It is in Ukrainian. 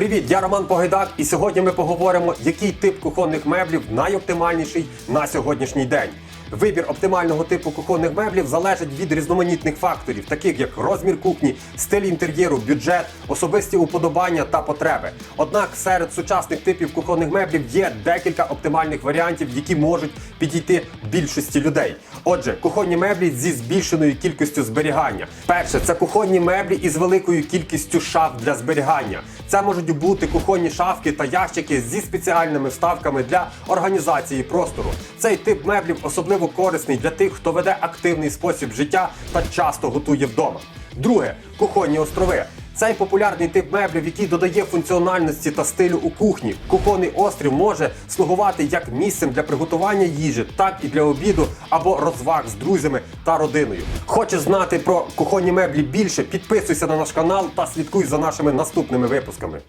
Привіт, я Роман Погайдак, і сьогодні ми поговоримо, який тип кухонних меблів найоптимальніший на сьогоднішній день. Вибір оптимального типу кухонних меблів залежить від різноманітних факторів, таких як розмір кухні, стиль інтер'єру, бюджет, особисті уподобання та потреби. Однак серед сучасних типів кухонних меблів є декілька оптимальних варіантів, які можуть підійти більшості людей. Отже, кухонні меблі зі збільшеною кількістю зберігання. Перше, це кухонні меблі із великою кількістю шаф для зберігання. Це можуть бути кухонні шафки та ящики зі спеціальними вставками для організації простору. Цей тип меблів особливо корисний для тих, хто веде активний спосіб життя та часто готує вдома. Друге кухонні острови. Цей популярний тип меблів, який додає функціональності та стилю у кухні. Кухонний острів може слугувати як місцем для приготування їжі, так і для обіду або розваг з друзями та родиною. Хочеш знати про кухонні меблі більше? Підписуйся на наш канал та слідкуй за нашими наступними випусками.